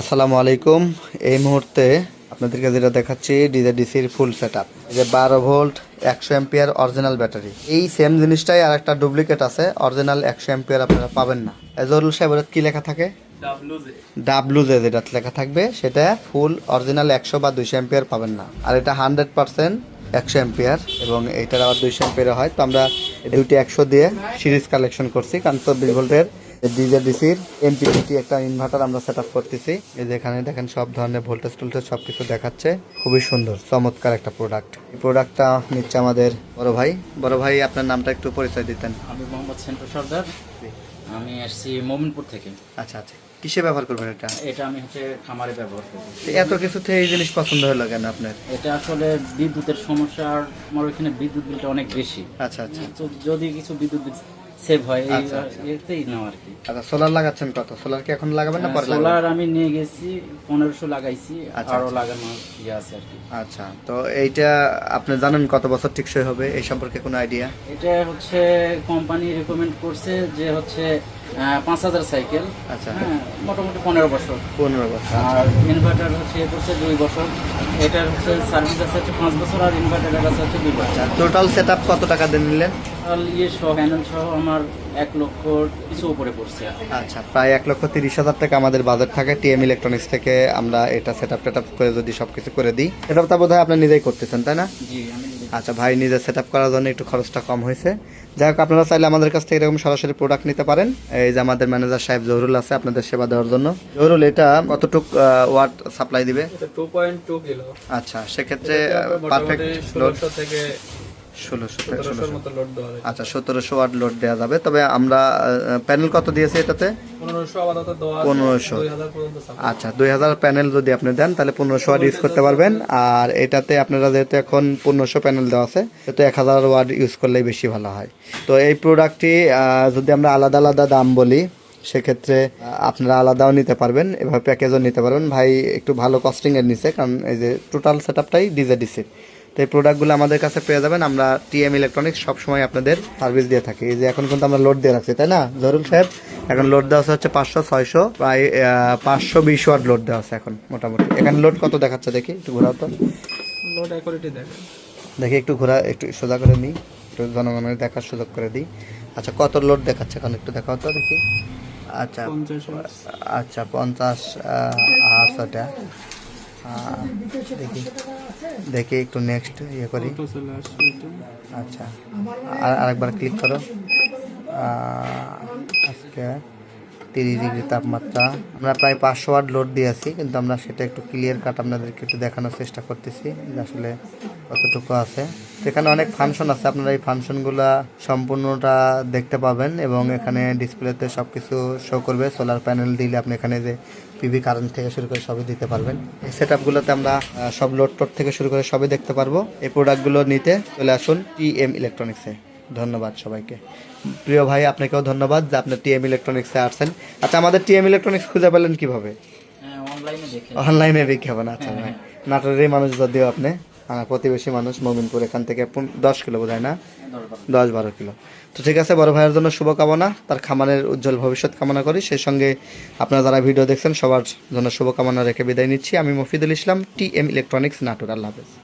আসসালামু আলাইকুম। এই মুহূর্তে আপনাদেরকে যেটা দেখাচ্ছি ডিজে ডিসির ফুল সেট আপ যে বারো ভোল্ট একশো এম্পিয়ার অরিজিনাল ব্যাটারি এই সেম জিনিসটাই আর একটা ডুপ্লিকেট আছে। অরিজিনাল একশো এম্পিয়ার আপনারা পাবেন না। জরুল সাহেবের কি লেখা থাকে? ডাব্লু জে যেটা লেখা থাকবে সেটা ফুল অরিজিনাল একশো বা দুইশো এম্পিয়ার পাবেন না। আর এটা হান্ড্রেড পার্সেন্ট একশো এম্পিয়ার এবং এইটার আবার দুইশো এম্পিয়ার হয়। তো আমরা দুইটি একশো দিয়ে সিরিজ কালেকশন করছি। কারণ চব্বিশ ভোল্টের ডিজে ডিসির এমপিপিটি একটা ইনভার্টার আমরা সেট করতেছি। এই যে এখানে দেখেন সব ধরনের ভোল্টেজ টোল্টেজ সব কিছু দেখাচ্ছে। খুবই সুন্দর চমৎকার একটা প্রোডাক্ট এই প্রোডাক্টটা নিচ্ছে আমাদের বড় ভাই। বড় ভাই আপনার নামটা একটু পরিচয় দিতেন। আমি মোহাম্মদ সেন্টু সর্দার। আমি আসছি মোমিনপুর থেকে। আচ্ছা আচ্ছা। কিসে ব্যবহার করবেন এটা? এটা আমি হচ্ছে খামারে ব্যবহার করব। এত কিছুতে এই জিনিস পছন্দ হলো কেন আপনার? এটা আসলে বিদ্যুতের সমস্যা। আর আমার ওইখানে বিদ্যুৎ বিলটা অনেক বেশি। আচ্ছা আচ্ছা। যদি কিছু বিদ্যুৎ সেভ হয় এই আচ্ছা, আচ্ছা। এতেই নাও আর কি। আচ্ছা সোলার লাগাচ্ছেন কত? সোলার কি এখন লাগাবেন না পরে সোলার আমি নিয়ে গেছি পনেরোশো লাগাইছি আরও। লাগানো ইয়ে আছে আর কি। আচ্ছা তো এইটা আপনি জানেন কত বছর টিকসই হবে এই সম্পর্কে কোনো আইডিয়া এটা হচ্ছে কোম্পানি রেকমেন্ড করছে যে হচ্ছে পাঁচ হাজার সাইকেল আচ্ছা। হ্যাঁ মোটামুটি পনেরো বছর। পনেরো বছর আর ইনভার্টার হচ্ছে এ করছে দুই বছর। এটার হচ্ছে সার্ভিস আছে হচ্ছে পাঁচ বছর আর ইনভার্টারের আছে হচ্ছে দুই বছর। টোটাল সেট আপ কত টাকা দিয়ে নিলেন? ইয়ে সহ প্যানেল সহ আমার এক লক্ষ কিছু উপরে পড়ছে। আচ্ছা প্রায় এক লক্ষ তিরিশ হাজার টাকা আমাদের বাজেট থাকে টিএম ইলেকট্রনিক্স থেকে। আমরা এটা সেট আপ টেট করে যদি সব কিছু করে দিই এটা তো বোধ হয় আপনি নিজেই করতেছেন তাই না? জি আমি আচ্ছা ভাই নিজে সেট আপ করার জন্য একটু খরচটা কম হয়েছে। যাই হোক আপনারা চাইলে আমাদের কাছ থেকে এরকম সরাসরি প্রোডাক্ট নিতে পারেন। এই যে আমাদের ম্যানেজার সাহেব জহরুল আছে আপনাদের সেবা দেওয়ার জন্য। জহরুল এটা কতটুক ওয়াট সাপ্লাই দিবে? আচ্ছা সেক্ষেত্রে পারফেক্ট লোড থেকে আচ্ছা সতেরোশো ওয়াট লোড দেওয়া যাবে। তবে আমরা প্যানেল কত দিয়েছি এটাতে? পনেরোশো। আচ্ছা দুই হাজার প্যানেল যদি আপনি দেন তাহলে পনেরোশো ওয়াট ইউজ করতে পারবেন। আর এটাতে আপনারা যেহেতু এখন পনেরোশো প্যানেল দেওয়া আছে সেহেতু এক হাজার ওয়াট ইউজ করলেই বেশি ভালো হয়। তো এই প্রোডাক্টটি যদি আমরা আলাদা আলাদা দাম বলি সেক্ষেত্রে আপনারা আলাদাও নিতে পারবেন এভাবে প্যাকেজও নিতে পারবেন। ভাই একটু ভালো কস্টিংয়ের নিচে কারণ এই যে টোটাল সেট আপটাই ডিজে ডিসির তো এই প্রোডাক্টগুলো আমাদের কাছে পেয়ে যাবেন। আমরা টিএম ইলেকট্রনিক্স সবসময় আপনাদের সার্ভিস দিয়ে থাকি। এই যে এখন কিন্তু আমরা লোড দিয়ে রাখছি তাই না? জরুল সাহেব এখন লোড দেওয়া হচ্ছে পাঁচশো ছয়শো প্রায় পাঁচশো বিশ ওয়াট লোড দেওয়া আছে এখন মোটামুটি। এখানে লোড কত দেখাচ্ছে দেখি? একটু ঘোরাও তো। লোড অ্যাকুরেটি দেখেন। দেখি একটু ঘোরা একটু সোজা করে নিই। একটু জনগণের দেখার সুযোগ করে দিই। আচ্ছা কত লোড দেখাচ্ছে? এখন একটু দেখাও তো দেখি। আচ্ছা আচ্ছা পঞ্চাশ আটশোটা দেখি দেখি একটু নেক্সট ইয়ে করি তো চলে আসবে এটা। আচ্ছা আর আরেকবার ক্লিক করো আহ, আজকে তিরিশ ডিগ্রি তাপমাত্রা। আমরা প্রায় পাঁচশো ওয়াট লোড দিয়েছি কিন্তু আমরা সেটা একটু ক্লিয়ার কাট আপনাদেরকে একটু দেখানোর চেষ্টা করতেছি যে আসলে কতটুকু আছে। এখানে অনেক ফাংশন আছে, আপনারা এই ফাংশনগুলো সম্পূর্ণটা দেখতে পাবেন এবং এখানে ডিসপ্লেতে সব কিছু শো করবে। সোলার প্যানেল দিলে আপনি এখানে যে পিভি কারেন্ট থেকে শুরু করে সবই দিতে পারবেন। এই সেট আপগুলোতে আমরা সব লোড টোড থেকে শুরু করে সবই দেখতে পারব। এই প্রোডাক্টগুলো নিতে চলে আসুন টি এম ইলেকট্রনিক্সে ধন্যবাদ সবাইকে। প্রিয় ভাই আপনাকেও ধন্যবাদ যে আপনি টিএম ইলেকট্রনিক্সে আসছেন। আচ্ছা আমাদের টিএম ইলেকট্রনিক্স খুঁজে পেলেন কীভাবে? হ্যাঁ অনলাইনে বিজ্ঞাপন আচ্ছা ভাই। নাটোরেরই মানুষ যদিও আপনি আমার প্রতিবেশী মানুষ মমিনপুর এখান থেকে দশ কিলো বোধ হয় না দশ বারো কিলো। তো ঠিক আছে বড় ভাইয়ের জন্য শুভকামনা। তার খামারের উজ্জ্বল ভবিষ্যৎ কামনা করি। সেই সঙ্গে আপনারা যারা ভিডিও দেখছেন সবার জন্য শুভকামনা রেখে বিদায় নিচ্ছি। আমি Mofidul Islam T M electronics Natore. আল্লাহ হাফেজ।